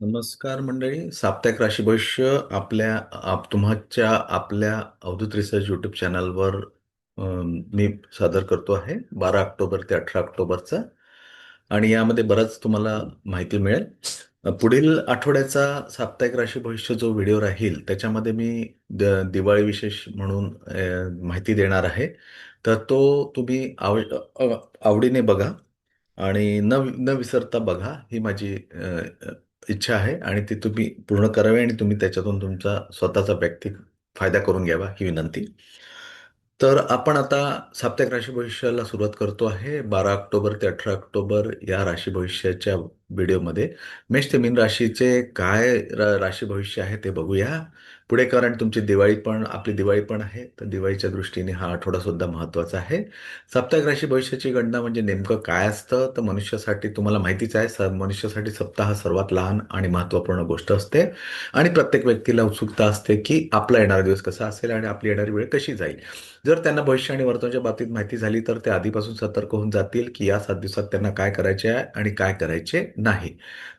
नमस्कार मंडळी. साप्ताहिक राशी भविष्य आपल्या आप तुमच्या आपल्या अवधूत रिसर्च यूट्यूब चॅनलवर मी सादर करतो आहे. बारा ऑक्टोबर ते अठरा ऑक्टोबरचा. आणि यामध्ये बराच तुम्हाला माहिती मिळेल. पुढील आठवड्याचा साप्ताहिक राशी भविष्य जो व्हिडिओ राहील त्याच्यामध्ये मी द दिवाळी विशेष म्हणून माहिती देणार आहे. तर तो तुम्ही आव आवडीने बघा. आणि न न विसरता बघा. ही माझी इच्छा आहे आणि ती तुम्ही पूर्ण करावी आणि तुम्ही त्याच्यातून तुमचा स्वतःचा व्यक्तिक फायदा करून घ्यावा ही विनंती. तर आपण आता साप्ताहिक राशी भविष्याला सुरुवात करतो आहे. बारा ऑक्टोबर ते अठरा ऑक्टोबर या राशी भविष्याच्या व्हिडिओमध्ये मेष ते मीन राशीचे काय रा- राशी भविष्य आहे ते बघूया. पुढे कारण तुमची दिवाळी पण आपली दिवाळी पण आहे. तर दिवाळीच्या दृष्टीने हा आठवडा सुद्धा महत्त्वाचा आहे. साप्ताहिक राशी भविष्याची गणना म्हणजे नेमकं काय असतं? तर मनुष्यासाठी तुम्हाला माहितीच आहे स मनुष्यासाठी सप्ताह हा सर्वात लहान आणि महत्त्वपूर्ण गोष्ट असते. आणि प्रत्येक व्यक्तीला उत्सुकता असते की आपला येणारा दिवस कसा असेल आणि आपली येणारी वेळ कशी जाईल. जर त्यांना भविष्य आणि वर्तनाच्या बाबतीत माहिती झाली तर ते आधीपासून सतर्क होऊन जातील की या सात दिवसात त्यांना काय करायचे आहे आणि काय करायचे नाही.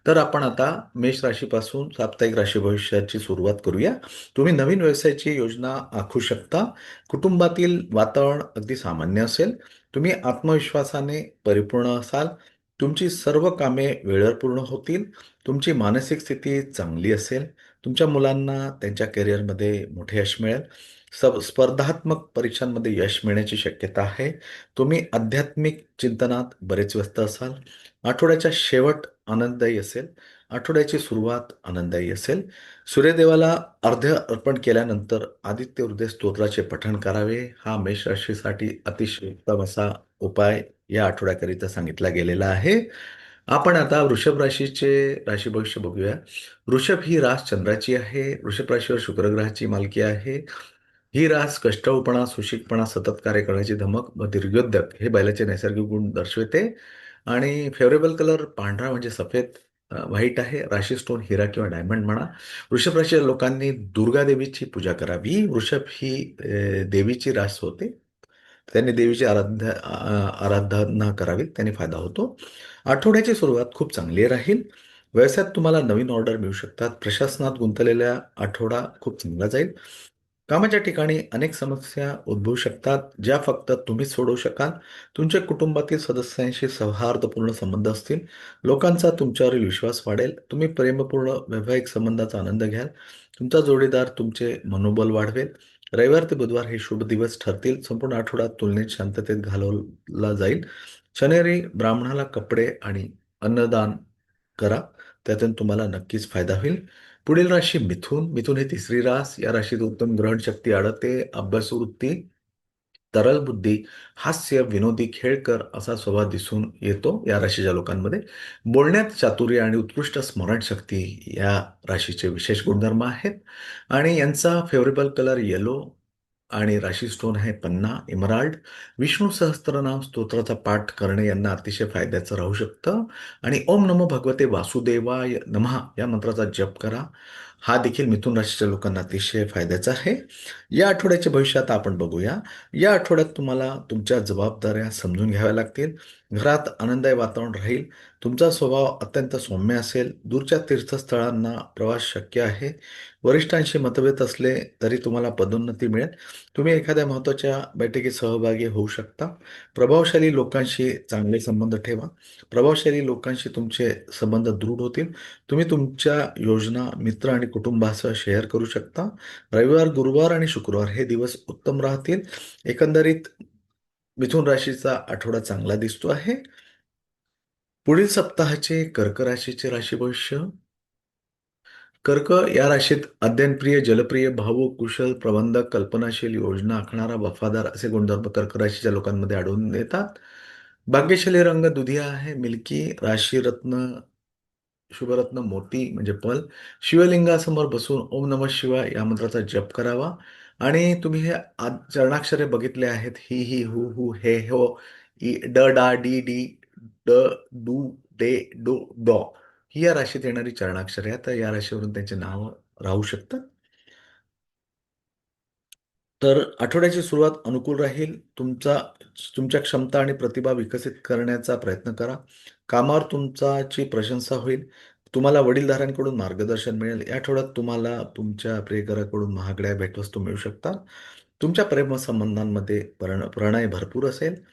तर आपण आता मेष राशीपासून साप्ताहिक राशी भविष्याची सुरुवात करूया. तुम्ही नवीन व्यवसायाची योजना आखू शकता. कुटुंबातील वातावरण अगदी सामान्य असेल. तुम्ही आत्मविश्वासाने परिपूर्ण असाल. तुमची सर्व कामे वेळेवर पूर्ण होतील. तुमची मानसिक स्थिती चांगली असेल. तुमच्या मुलांना त्यांच्या करिअरमध्ये मोठे यश मिळेल. सब स्पर्धात्मक परीक्षांमध्ये यश मिळण्याची शक्यता आहे. तुम्ही आध्यात्मिक चिंतनात बरेच व्यस्त असाल. आठवड्याच्या शेवट आनंददायी असेल. आठवड्याची सुरुवात आनंददायी असेल. सूर्यदेवाला अर्ध्य अर्पण केल्यानंतर आदित्य हृदय स्तोत्राचे पठण करावे. हा मेष राशीसाठी अतिशय उत्तम असा उपाय या आठवड्याकरिता सांगितला गेलेला आहे. आपण आता वृषभ राशीचे राशी भविष्य बघूया. वृषभ ही रास चंद्राची आहे. वृषभ राशीवर शुक्रग्रहाची मालकी आहे. ही रास कष्टळपणा सुशिकपणा सतत कार्य करण्याची धमक व दीर्घोद्योग हे बैलाचे नैसर्गिक गुण दर्शविते. आणि फेवरेबल कलर पांढरा म्हणजे सफेद व्हाईट आहे. राशी स्टोन हिरा किंवा डायमंड म्हणा. वृषभ राशीच्या लोकांनी दुर्गा देवीची पूजा करावी. वृषभ ही देवीची रास होते. त्यांनी देवीची आराध्या आराधना करावी. त्याने फायदा होतो. आठवड्याची सुरुवात खूप चांगली राहील. व्यवसायात तुम्हाला नवीन ऑर्डर मिळू शकतात. प्रशासनात गुंतलेल्या आठवडा खूप चांगला जाईल. कामाच्या ठिकाणी अनेक समस्या उद्भवू शकतात ज्या फक्त तुम्हीच सोडवू शकाल. तुमच्या कुटुंबातील सदस्यांशी सौहार्दपूर्ण संबंध असतील. लोकांचा तुमच्यावरील विश्वास वाढेल. तुम्ही प्रेमपूर्ण वैवाहिक संबंधाचा आनंद घ्याल. तुमचा जोडीदार तुमचे मनोबल वाढवेल. रविवार ते बुधवार हे शुभ दिवस ठरतील. संपूर्ण आठवडा तुलनेत शांततेत घालवला जाईल. शनिवारी ब्राह्मणाला कपडे आणि अन्नदान करा. त्यातून तुम्हाला नक्कीच फायदा होईल. पुढील राशी मिथून. मिथून हे तिसरी रास. या राशीत उत्तम ग्रहण शक्ती आढळते. अभ्यासवृत्ती तरल बुद्धी हास्य विनोदी खेळकर असा स्वभाव दिसून येतो या राशीच्या लोकांमध्ये. बोलण्यात चातुर्य आणि उत्कृष्ट स्मरणशक्ती या राशीचे विशेष गुणधर्म आहेत. आणि यांचा फेवरेबल कलर येलो आणि राशी स्टोन आहे पन्ना इमराल्ड विष्णू सहस्त्रनाम स्तोत्राचा पाठ करणे यांना अतिशय फायद्याचं राहू शकतं. आणि ओम नमो भगवते वासुदेवाय नमः या मंत्राचा जप करा. हा देखील मिथुन राशीच्या लोकांना अतिशय फायद्याचा आहे. या आठवड्याच्या भविष्यात आपण बघूया. या आठवड्यात तुम्हाला तुमच्या जबाबदाऱ्या समजून घ्याव्या लागतील. घरात आनंददायी वातावरण राहील. तुमचा स्वभाव अत्यंत सौम्य असेल. दूरच्या तीर्थस्थळांना प्रवास शक्य आहे. वरिष्ठांशी मतभेद असले तरी तुम्हाला पदोन्नती मिळेल. तुम्ही एखाद्या महत्त्वाच्या बैठकीत सहभागी होऊ शकता. प्रभावशाली लोकांशी चांगले संबंध ठेवा. प्रभावशाली लोकांशी तुमचे संबंध दृढ होतील. तुम्ही तुमच्या योजना मित्र आणि कुटुंबासह शेअर करू शकता. रविवार गुरुवार आणि शुक्रवार हे दिवस उत्तम राहतील. एकंदरीत मिथुन राशीचा आठवडा चांगला दिसतो आहे. पुढील सप्ताहाचे कर्क राशीचे राशी भविष्य. कर्क या राशीत अध्ययनप्रिय जलप्रिय भावुक कुशल प्रबंधक कल्पनाशील योजना आखणारा वफादार असे गुणधर्म कर्क राशीच्या लोकांमध्ये आढळून येतात. भाग्यशाली रंग दुधिया आहे. मिल्की राशी रत्न शुभरत्न मोती म्हणजे पल. शिवलिंगासमोर बसून ओम नमः शिवाय या मंत्राचा जप करावा. आणि तुम्ही हे चरणाक्षरे बघितले आहेत. ही ही हु हु हे हो ई ड डा डी डी ड डू डे डो डॉ ही या राशीत येणारी चरणाक्षरे. आहेत तर या राशीवरून त्यांचे नाव राहू शकतात. तर आठवड्याची सुरुवात अनुकूल राहील. तुमचा तुमच्या क्षमता आणि प्रतिभा विकसित करण्याचा प्रयत्न करा. कामावर तुमचाची प्रशंसा होईल. तुम्हाला वडीलधाऱ्यांकडून मार्गदर्शन मिळेल. या आठवड्यात तुम्हाला तुमच्या प्रियकराकडून महागड्या भेटवस्तू मिळू शकतात. तुमच्या प्रेमसंबंधांमध्ये प्रण प्रणय भरपूर असेल.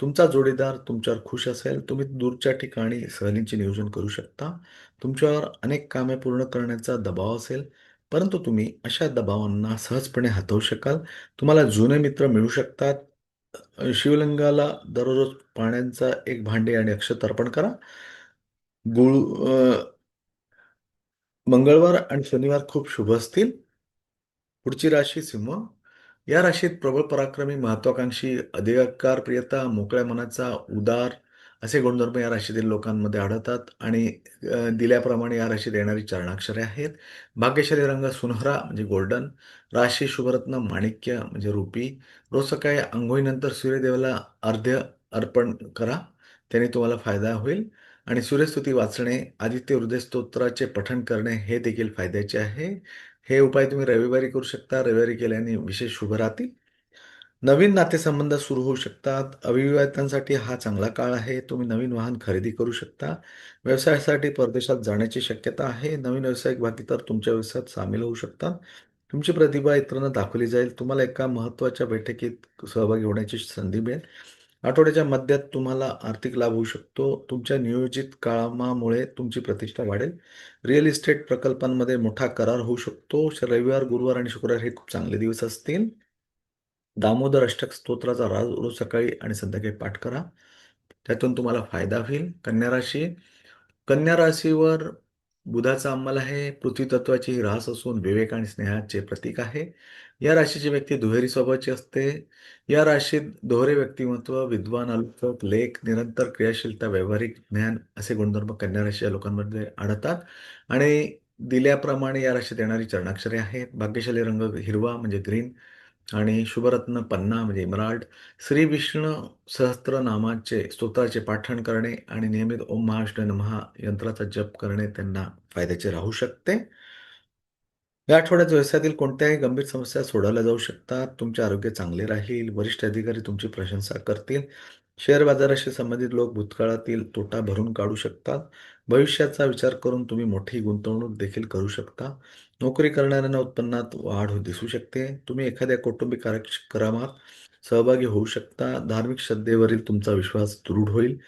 तुमचा जोडीदार तुमच्यावर खुश असेल. तुम्ही दूरच्या ठिकाणी सहलींचे नियोजन करू शकता. तुमच्यावर अनेक कामे पूर्ण करण्याचा दबाव असेल. परंतु तुम्ही अशा दबावांना सहजपणे हाताळू शकाल. तुम्हाला जुने मित्र मिळू शकतात. शिवलिंगाला दररोज पाण्याचा एक भांडे आणि अक्षत अर्पण करा. गुळ मंगळवार आणि शनिवार खूप शुभ असतील. पुढची राशी सिंह. या राशीत प्रबळ पराक्रमी महत्वाकांक्षी अधिकार प्रियता मोकळ्या मनाचा उदार असे गुणधर्म या राशीतील लोकांमध्ये आढळतात आणि दिल्याप्रमाणे या राशीत येणारी चरणाक्षरे आहेत. भाग्यशाली रंग सुनहरा म्हणजे गोल्डन राशी शुभरत्न माणिक्य म्हणजे रुपी रोज सकाळी आंघोळीनंतर सूर्यदेवाला अर्ध्य अर्पण करा त्याने तुम्हाला फायदा होईल. आणि सूर्यस्तुती वाचणे आदित्य हृदयस्तोत्राचे पठण करणे हे देखील फायद्याचे आहे. हे उपाय तुम्ही रविवारी करू शकता. रविवारी केल्याने विशेष शुभ राहतील. नवीन नातेसंबंध सुरू होऊ शकतात. अविवाहितांसाठी हा चांगला काळ आहे. तुम्ही नवीन वाहन खरेदी करू शकता. व्यवसायासाठी परदेशात जाण्याची शक्यता आहे. नवीन व्यावसायिक भागीदार तुमच्या व्यवसायात सामील होऊ शकतात. तुमची प्रतिभा इतरांना दाखवली जाईल. तुम्हाला एका महत्त्वाच्या बैठकीत सहभागी होण्याची संधी मिळेल. आठवड्याच्या मध्यात तुम्हाला आर्थिक लाभ होऊ शकतो. तुमच्या नियोजित कामामुळे तुमची प्रतिष्ठा वाढेल. रिअल इस्टेट प्रकल्पांमध्ये मोठा करार होऊ शकतो. रविवार गुरुवार आणि शुक्रवार हे खूप चांगले दिवस असतील. दामोदर अष्टक स्तोत्राचा राज रोज सकाळी आणि संध्याकाळी पाठ करा. त्यातून तुम्हाला फायदा होईल. कन्या राशी. कन्या राशीवर बुधाचा अंमल आहे. पृथ्वी तत्वाची ही रास असून विवेक आणि स्नेहाचे प्रतीक आहे. या राशीची व्यक्ती दुहेरी स्वभावाची असते. या राशीत दोहरे व्यक्तिमत्व विद्वान अल्पक लेख निरंतर क्रियाशीलता व्यावहारिक ज्ञान असे गुणधर्म कन्या राशीच्या लोकांमध्ये आढळतात. आणि दिल्याप्रमाणे या राशीत येणारी चरणाक्षरे आहेत. भाग्यशाली रंग हिरवा म्हणजे ग्रीन. आणि शुभरत्न पन्ना म्हणजे इमराल्ड. श्री विष्णू सहस्त्रनामाचे स्तोत्राचे पाठण करणे आणि नियमित ओम महाविष्णू नमः यंत्राचा जप करणे त्यांना फायद्याचे राहू शकते. या आठवड्यात व्यवसायातील कोणत्याही गंभीर समस्या सोडवल्या जाऊ शकतात. तुमचे आरोग्य चांगले राहील वरिष्ठ अधिकारी तुमची प्रशंसा करतील. शेअर बाजाराशी संबंधित लोक भूतकाळातील तोटा भरून काढू शकतात. भविष्याचा विचार करून तुम्ही मोठी गुंतवणूक देखील करू शकता. नोकरी करणाऱ्यांना उत्पन्नात वाढ हो-, दिसू शकते. तुम्ही एखाद्या कौटुंबिक कार्यक्रमात सहभागी होऊ शकता. धार्मिक श्रद्धेवरील तुमचा विश्वास दृढ होईल.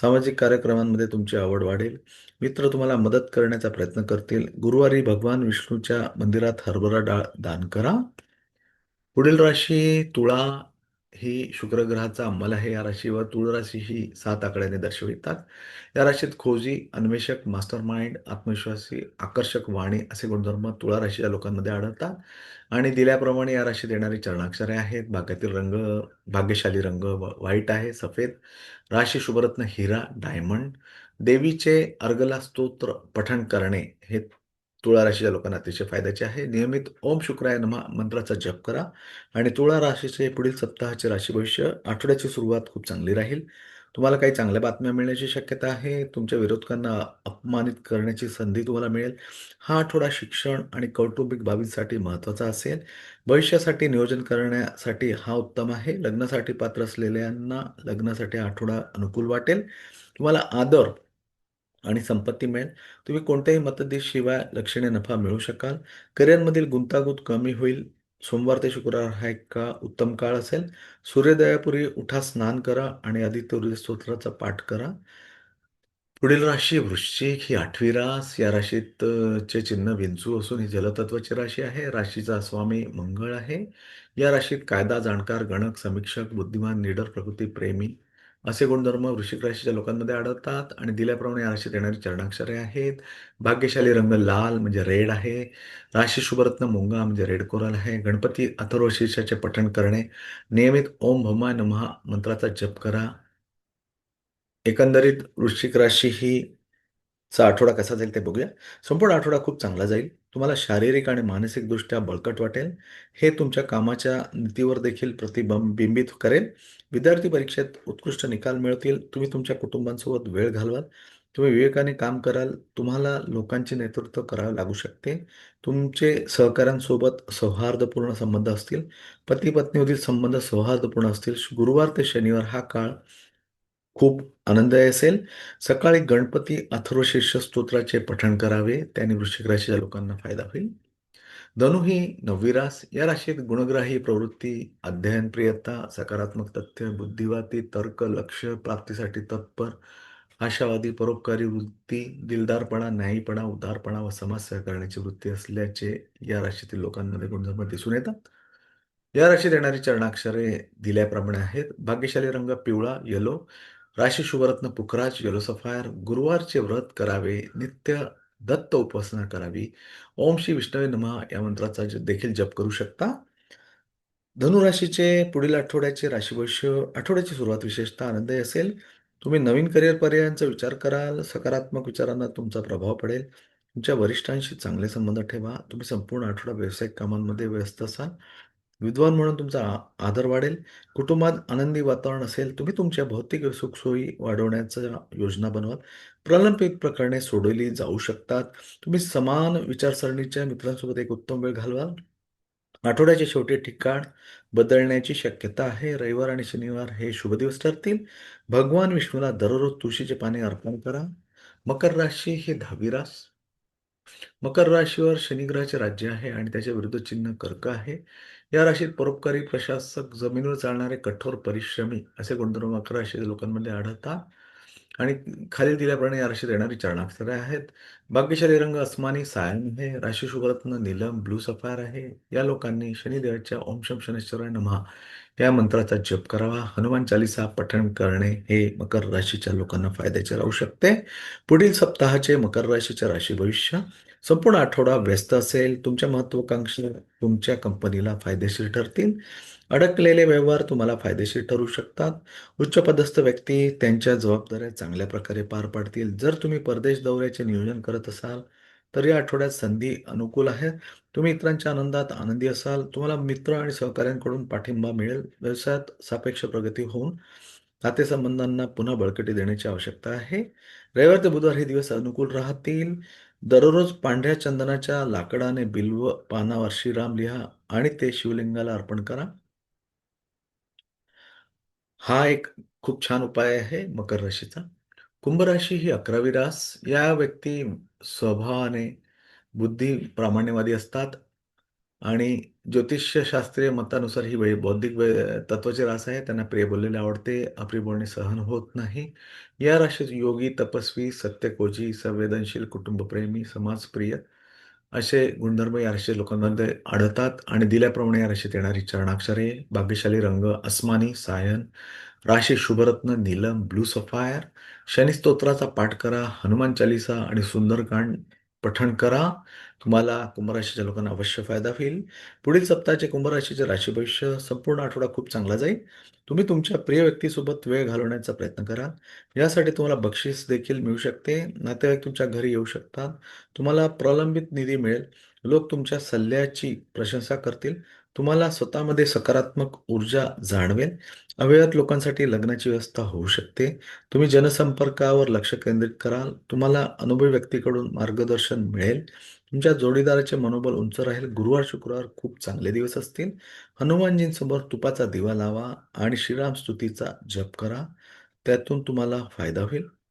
सामाजिक कार्यक्रमांमध्ये तुमची आवड वाढेल. मित्र तुम्हाला मदत करण्याचा प्रयत्न करतील. गुरुवारी भगवान विष्णूच्या मंदिरात हरभरा डाळ दान करा. पुढील राशी तुळा ही शुक्रग्रहाचा अंमल आहे या राशीवर. व राशी ही सात आकड्याने दर्शवितात. या राशीत खोजी अन्वेषक मास्टर माइंड आत्मविश्वासी आकर्षक वाणी असे गुणधर्म तुळा राशीच्या लोकांमध्ये आढळतात. आणि दिल्याप्रमाणे या राशीत येणारी चरणाक्षरे आहेत. भाग्यातील रंग भाग्यशाली रंग व- व्हाईट आहे सफेद. राशी शुभरत्न हिरा डायमंड. देवीचे अर्गला स्तोत्र पठण करणे हे तुळा राशीच्या लोकांना अतिशय फायद्याचे आहे. नियमित ओम शुक्राय नमा मंत्राचा जप करा आणि तुळा राशीचे पुढील सप्ताहाचे राशी भविष्य आठवड्याची सुरुवात खूप चांगली राहील. तुम्हाला काही चांगल्या बातम्या मिळण्याची शक्यता आहे. तुमच्या विरोधकांना अपमानित करण्याची संधी तुम्हाला मिळेल. हा आठवडा शिक्षण आणि कौटुंबिक बाबींसाठी महत्त्वाचा असेल. भविष्यासाठी नियोजन करण्यासाठी हा उत्तम आहे. लग्नासाठी पात्र असलेल्यांना लग्नासाठी आठवडा अनुकूल वाटेल. तुम्हाला आदर आणि संपत्ती मिळेल. तुम्ही कोणत्याही मतदेशिवाय लक्षणीय नफा मिळू शकाल. करिअरमधील गुंतागुंत कमी होईल. सोमवार ते शुक्रवार हा एक का उत्तम काळ असेल. सूर्योदयापूर्वी उठा स्नान करा आणि आदित्य हृदय स्तोत्राचा पाठ करा. पुढील राशी वृश्चिक ही आठवी रास. या राशीत चे चिन्ह विंचू असून ही जलतत्वाची राशी आहे. राशीचा स्वामी मंगळ आहे. या राशीत कायदा जाणकार गणक समीक्षक बुद्धिमान निडर प्रकृती प्रेमी असे गुणधर्म वृश्चिक राशीच्या लोकांमध्ये आढळतात आणि दिल्याप्रमाणे या राशीत येणारी चरणाक्षरे आहेत. भाग्यशाली रंग लाल म्हणजे रेड आहे. राशी शुभरत्न मुंगा म्हणजे रेड कोरल आहे. गणपती अथर्व शीर्षाचे पठण करणे. नियमित ओम भमा नमहा मंत्राचा जप करा. एकंदरीत वृश्चिक राशी ही चा आठवडा कसा जाईल ते बघूया. संपूर्ण आठवडा खूप चांगला जाईल. तुम्हाला शारीरिक आणि मानसिकदृष्ट्या बळकट वाटेल. हे तुमच्या कामाच्या नीतीवर देखील प्रतिबिंबित करेल. विद्यार्थी परीक्षेत उत्कृष्ट निकाल मिळतील. तुम्ही तुमच्या कुटुंबांसोबत वेळ घालवाल. तुम्ही विवेकाने काम कराल. तुम्हाला लोकांचे नेतृत्व करावे लागू शकते. तुमचे सहकाऱ्यांसोबत सौहार्दपूर्ण संबंध असतील. पती पत्नीमधील संबंध सौहार्दपूर्ण असतील. गुरुवार ते शनिवार हा काळ खूप आनंददायी असेल. सकाळी गणपती अथर्वशीर्ष स्तोत्राचे पठण करावे त्याने वृश्चिक राशीच्या लोकांना फायदा होईल. धनु ही नववी रास या राशीत गुणग्राही प्रवृत्ती अध्ययन प्रियता सकारात्मक तथ्य बुद्धिवादी तर्क लक्ष प्राप्तीसाठी तत्पर आशावादी परोपकारी वृत्ती दिलदारपणा न्यायीपणा उदारपणा व समाजसेवा करण्याची वृत्ती असल्याचे या राशीतील लोकांमध्ये गुणधर्म दिसून येतात. या राशीत येणारी चरणाक्षरे दिल्याप्रमाणे आहेत. भाग्यशाली रंग पिवळा येलो राशी शुभरत्न पुखराज येलोसफायर गुरुवारचे व्रत करावे नित्य दत्त उपासना करावी. ओम श्री विष्णवे नमः या मंत्राचा देखील जप करू शकता. धनुराशीचे पुढील आठवड्याचे राशी भविष्य आठवड्याची सुरुवात विशेषतः आनंददायी असेल. तुम्ही नवीन करिअर पर्यायांचा विचार कराल सकारात्मक विचारांना तुमचा प्रभाव पडेल. तुमच्या वरिष्ठांशी चांगले संबंध ठेवा. तुम्ही संपूर्ण आठवडा व्यावसायिक कामांमध्ये व्यस्त असाल. विद्वान म्हणून तुमचा आ- आदर वाढेल. कुटुंबात आनंदी वातावरण असेल तुम्ही तुमच्या भौतिक सुखसोयी वाढवण्याच्या योजना बनवाल. प्रलंबित प्रकरणे सोडवली जाऊ शकतात. तुम्ही समान विचारसरणीच्या मित्रांसोबत एक उत्तम वेळ घालवाल. आठवड्याच्या शेवटी ठिकाण बदलण्याची शक्यता आहे. रविवार आणि शनिवार हे शुभ दिवस ठरतील. भगवान विष्णूला दररोज तुळशीचे पाने अर्पण करा. मकर राशी ही दहावी रास. मकर राशीवर शनिग्रहाचे राज्य आहे आणि त्याच्या विरुद्ध चिन्ह कर्क आहे. या राशीत परोपकारी प्रशासक जमिनीवर चालणारे कठोर परिश्रमी असे गुणधर्म मकर राशीच्या लोकांमध्ये आढळतात. आणि खाली दिल्याप्रमाणे या राशीत येणारी चरणाक्षरे आहेत. भाग्यशाली रंग अस्मानी सायन आहे राशी शुभरत्न नीलम ब्लू सफायर आहे. या लोकांनी शनिदेवाच्या ओम शम शनेश्वराय नमहा या मंत्राचा जप करावा हनुमान चालिसा पठण करणे हे मकर राशीच्या लोकांना फायद्याचे राहू शकते. पुढील सप्ताहाचे मकर राशीच्या राशी भविष्य संपूर्ण आठवडा व्यस्त असेल. तुमच्या महत्वाकांक्षा तुमच्या कंपनीला फायदेशीर ठरतील. अडकलेले व्यवहार तुम्हाला फायदेशीर ठरू शकतात. उच्चपदस्थ व्यक्ती त्यांच्या जबाबदाऱ्या चांगल्या प्रकारे पार पाडतील. जर तुम्ही परदेश दौऱ्याचे नियोजन करत असाल तर या आठवड्यात संधी अनुकूल आहे. तुम्ही इतरांच्या आनंदात आनंदी असाल. तुम्हाला मित्र आणि सहकाऱ्यांकडून पाठिंबा मिळेल. व्यवसायात सापेक्ष प्रगती होऊन नातेसंबंधांना पुन्हा बळकटी देण्याची आवश्यकता आहे. रविवार ते बुधवार हे दिवस अनुकूल राहतील. दररोज पांढऱ्या चंदनाच्या लाकडाने बिल्व पानावर श्रीराम लिहा आणि ते शिवलिंगाला अर्पण करा. हा एक खूप छान उपाय आहे मकर राशीचा. कुंभ राशी ही अकरावी रास. या व्यक्ती स्वभावाने बुद्धी प्रामाण्यवादी असतात आणि ज्योतिषशास्त्रीय मतानुसार ही वै बौद्धिक तत्वाचे रास आहे. त्यांना प्रिय बोललेले आवडते. अप्रिय बोलणे सहन होत नाही. या राशीत योगी तपस्वी सत्यकोजी संवेदनशील कुटुंबप्रेमी समाजप्रिय असे गुणधर्म या राशीच्या लोकांमध्ये आढळतात. आणि दिल्याप्रमाणे या राशीत येणारी चरणाक्षरे भाग्यशाली रंग अस्मानी सायन राशी शुभरत्न नीलम ब्लू सफायर शनी स्तोत्राचा पाठ करा हनुमान चालिसा आणि सुंदरकांड पठण करा. तुम्हाला कुंभराशीच्या लोकांना अवश्य फायदा होईल. पुढील सप्ताहाचे कुंभराशीचे राशी भविष्य संपूर्ण आठवडा खूप चांगला जाईल. तुम्ही तुमच्या प्रिय व्यक्तीसोबत वेळ घालवण्याचा प्रयत्न करा. यासाठी तुम्हाला बक्षीस देखील मिळू शकते. नातेवाईक तुमच्या घरी येऊ शकतात. तुम्हाला प्रलंबित निधी मिळेल. लोक तुमच्या सल्ल्याची प्रशंसा करतील. तुम्हाला स्वतःमध्ये सकारात्मक ऊर्जा जाणवेल. अवयवात लोकांसाठी लग्नाची व्यवस्था होऊ शकते. तुम्ही जनसंपर्कावर लक्ष केंद्रित कराल. तुम्हाला अनुभवी व्यक्तीकडून मार्गदर्शन मिळेल. तुमच्या जोडीदाराचे मनोबल उंच राहील. गुरुवार शुक्रवार खूप चांगले दिवस असतील. हनुमानजींसमोर तुपाचा दिवा लावा आणि श्रीराम स्तुतीचा जप करा. त्यातून तुम्हाला फायदा होईल.